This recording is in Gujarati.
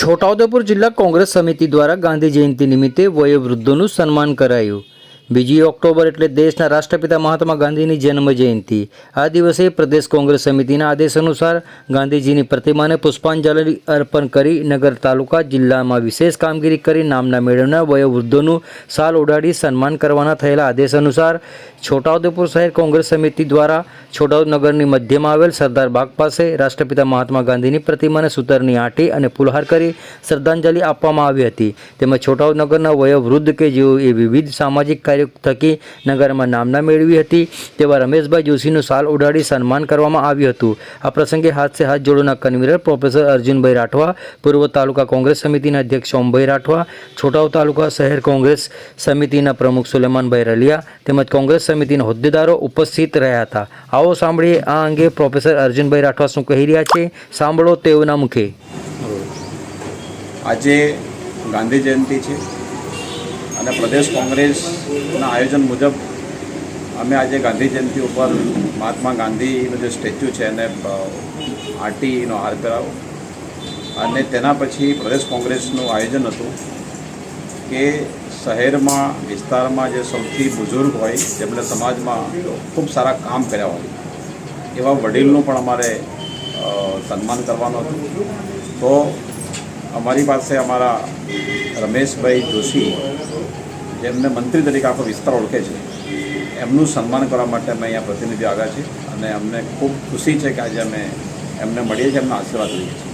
છોટાઉદેપુર જિલ્લા કોંગ્રેસ સમિતિ દ્વારા ગાંધી જયંતિ નિમિત્તે વયોવૃદ્ધોનું સન્માન કરાયું. બીજી ઓક્ટોબર એટલે દેશના રાષ્ટ્રપિતા મહાત્મા ગાંધીની જન્મ જયંતિ. આ દિવસે પ્રદેશ કોંગ્રેસ સમિતિના આદેશ અનુસાર ગાંધીજીની પ્રતિમાને પુષ્પાંજલિ અર્પણ કરી નગર તાલુકા, જિલ્લામાં વિશેષ કામગીરી કરી નામના મેળવના વયોવૃદ્ધોનું સાલ ઉડાડી સન્માન કરવાના થયેલા આદેશ અનુસાર છોટાઉદેપુર શહેર કોંગ્રેસ સમિતિ દ્વારા છોટાઉદનગરની મધ્યમાં આવેલ સરદાર બાગ પાસે રાષ્ટ્રપિતા મહાત્મા ગાંધીની પ્રતિમાને સૂતરની આંટી અને પુલહાર કરી શ્રદ્ધાંજલિ આપવામાં આવી હતી. તેમજ છોટાઉદેપુરના વયોવૃદ્ધ કે જેઓ એ વિવિધ સામાજિક કાર્યો થકી નગરમાં નામના મેળવી હતી. તેવા રમેશભાઈ જોશીનું સાલ ઉડાડી સન્માન કરવામાં આવ્યું હતું. આ પ્રસંગે હાથસે હાથ જોડોના કન્વીનર પ્રોફેસર અર્જુનભાઈ રાઠવા, પૂર્વ તાલુકા કોંગ્રેસ સમિતિના અધ્યક્ષ સોમભાઈ રાઠવા, છોટાઉ તાલુકા શહેર કોંગ્રેસ સમિતિના પ્રમુખ સુલેમાનભાઈ રલિયા તેમજ કોંગ્રેસ સમિતિના હોદ્દેદારો ઉપસ્થિત રહ્યા હતા. આવો સાંભળીએ આ અંગે પ્રોફેસર અર્જુનભાઈ રાઠવા શું કહી રહ્યા છે. સાંભળો તેઓના મુખે. આજે ગાંધી જયંતિ છે. અને પ્રદેશ કોંગ્રેસના આયોજન મુજબ અમે આજે ગાંધી જયંતિ ઉપર મહાત્મા ગાંધીનું જે સ્ટેચ્યુ છે એને આરટીનો હાર પહેરાવો અને તેના પછી પ્રદેશ કોંગ્રેસનું આયોજન હતું કે શહેરમાં, વિસ્તારમાં જે સૌથી બુઝુર્ગ હોય, જેમણે સમાજમાં ખૂબ સારા કામ કર્યા હોય, એવા વડીલનું પણ અમારે સન્માન કરવાનું હતું. તો અમારી પાસે અમારા રમેશભાઈ જોશી જેમને મંત્રી તરીકે આખો વિસ્તાર ઓળખે છે. એમનું સન્માન કરવા માટે અમે અહીંયા પ્રતિનિધિ આવ્યા છીએ અને અમને ખૂબ ખુશી છે કે આજે અમે એમને મળીએ છીએ, એમના આશીર્વાદ લઈએ છીએ.